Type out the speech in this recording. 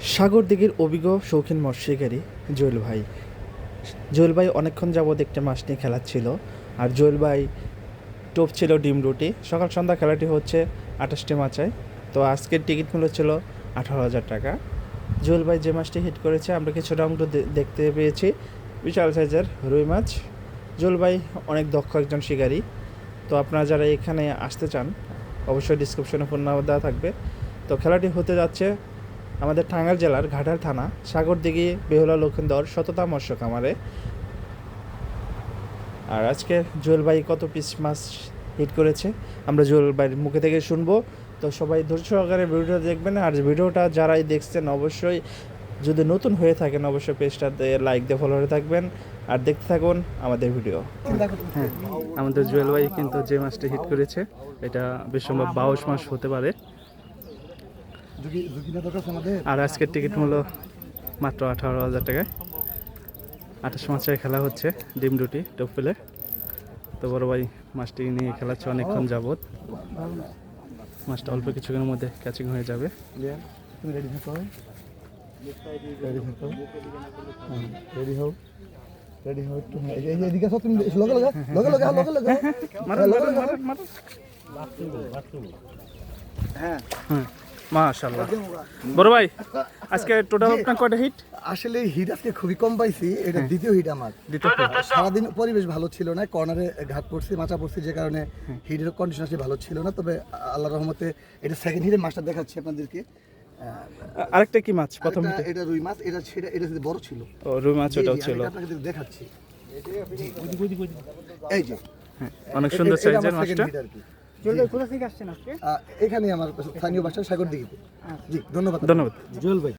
সাগর দিঘির অভিজ্ঞ শৌখিন মৎস্যিকারী জুয়েল ভাই। জুয়েল ভাই অনেকক্ষণ যাবৎ একটা মাছ নিয়ে খেলাচ্ছিল। আর জুয়েল ভাই টোপ ছিল ডিম রুটি। সকাল সন্ধ্যা খেলাটি হচ্ছে আঠাশটি মাচায়। তো আজকের টিকিট মূল্য ছিল আঠারো হাজার টাকা। জুয়েল ভাই যে মাছটি হিট করেছে, আমরা কিছুটা অংশ দেখতে পেয়েছি। বিশাল সাইজের রুই মাছ। জুয়েল ভাই অনেক দক্ষ একজন শিকারী। তো আপনারা যারা এখানে আসতে চান, অবশ্যই ডিসক্রিপশনে ফোন নাম্বার দেওয়া থাকবে। তো খেলাটি হতে যাচ্ছে আমাদের টাঙ্গাইল জেলার ঘাটাল থানা সাগরদিঘি বেহুলা, লক্ষিন্দর শততা মৎস্য খামারে আর আজকে জুয়েল ভাই কত পিস মাছ হিট করেছে, আমরা জুয়েল ভাইয়ের মুখে থেকে শুনব। তো সবাই ধৈর্য সহকারে ভিডিওটা দেখবেন, আর ভিডিওটা যারাই দেখছেন অবশ্যই যদি নতুন হয়ে থাকেন, অবশ্যই পেজটাতে লাইক দিয়ে ফলো করে থাকবেন, আর দেখতে থাকুন আমাদের ভিডিও। হ্যাঁ আমাদের জুয়েল ভাই কিন্তু যে মাছটা হিট করেছে, এটা বেশ সম্ভব বাউশ মাস হতে পারে। আর আজকের টিকিট মূল্য মাত্র আঠারো হাজার টাকায় আঠাশ মাসে খেলা হচ্ছে ডিম রুটি টপ পেলে তো বড় ভাই মাছটি নিয়ে খেলাচ্ছে অনেকক্ষণ যাবৎ। মাছটা অল্প কিছুক্ষণের মধ্যে ক্যাচিং হয়ে যাবে। রেডি হও। রেডি হও একটু এদিকে আসো তুমি লগে লগে লগে লগে লগে লগে হ্যাঁ। মাশাল্লাহ বড় ভাই আজকে টোটাল আপনার কয়টা হিট আসলে হিট আজকে খুবই কম পাইছি এটা দ্বিতীয় হিট আমার। দ্বিতীয় সারাদিন পরিবেশ ভালো ছিল না কর্নারে ঘাট পড়ছি মাচা পড়ছি যে কারণে হিটের কন্ডিশন আসলে ভালো ছিল না তবে আল্লাহ রহমতে এটা সেকেন্ড হিটের মাছটা দেখাচ্ছি আপনাদেরকে। আরেকটা কি মাছ প্রথম এটা- এটা রুই মাছ এটা সেটা এটা যদি বড় ছিল। ও রুই মাছ ওটাও ছিল। আপনাকে দেখাচ্ছি। এই যে হ্যাঁ, অনেক সুন্দর সাইজের আমার কোথা থেকে আসছেন আজকে? এখানে আমার স্থানীয় বাসা সাগর দিঘিতে জি ধন্যবাদ। ধন্যবাদ। জুয়েল ভাই।